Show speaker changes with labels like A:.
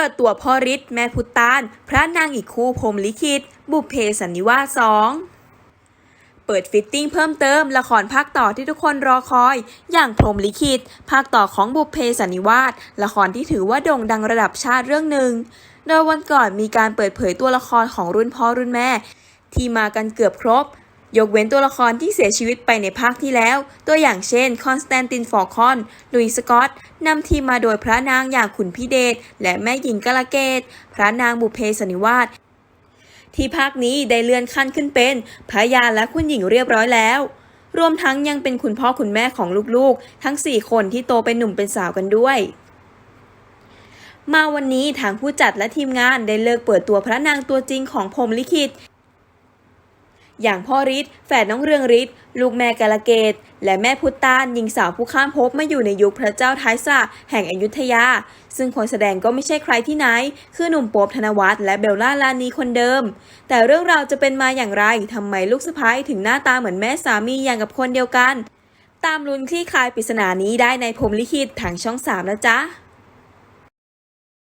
A: ปิดตัวพ่อฤทธิ์แม่พุตาน พระนางอีกคู่พรมลิขิต บุพเพสันนิวาสสองเปิดฟิตติ้งเพิ่มเติมละครภาคต่อที่ทุกคนรอคอย อย่างพรมลิขิต ภาคต่อของบุพเพสันนิวาสละครที่ถือว่าโด่งดังระดับชาติเรื่องหนึ่ง โดยวันก่อนมีการเปิดเผยตัวละครของรุ่นพ่อรุ่นแม่ ที่มากันเกือบครบ ยกเว้นตัวละครที่เสียชีวิตไปในภาคที่แล้ว ตัวอย่างเช่น คอนสแตนตินฟอร์คอน ลุยสกอตนำทีมมาโดยพระนางอย่างขุนพิเดชและแม่หญิงกาลเกต พระนางบุเพสนิวาสที่ภาคนี้ได้เลื่อนขั้นขึ้นเป็นพระยาและคุณหญิงเรียบร้อยแล้ว รวมทั้งยังเป็นคุณพ่อคุณแม่ของลูกๆ ทั้ง 4 คนที่โตเป็นหนุ่มเป็นสาวกันด้วย มาวันนี้ทางผู้จัดและทีมงานได้เลิกเปิดตัวพระนางตัวจริงของพรมลิขิต อย่างพ่อฤทธิ์แฝดน้องเรืองฤทธิ์ลูกแม่กาลเกต และแม่พุตตานหญิงสาวผู้ข้ามภพมาอยู่ในยุคพระเจ้าท้ายสระแห่งอยุธยา ซึ่งคนแสดงก็ไม่ใช่ใครที่ไหน คือหนุ่มโป๊บธนวัฒน์และเบลล่าลานีคนเดิม แต่เรื่องราวจะเป็นมาอย่างไรทำไมลูกสะพ้ายถึงหน้าตาเหมือนแม่สามีอย่างกับคนเดียวกัน ตามลุ้นคลี่คลายปริศนานี้ได้ในพรมลิขิตทางช่อง 3 แล้วจ้า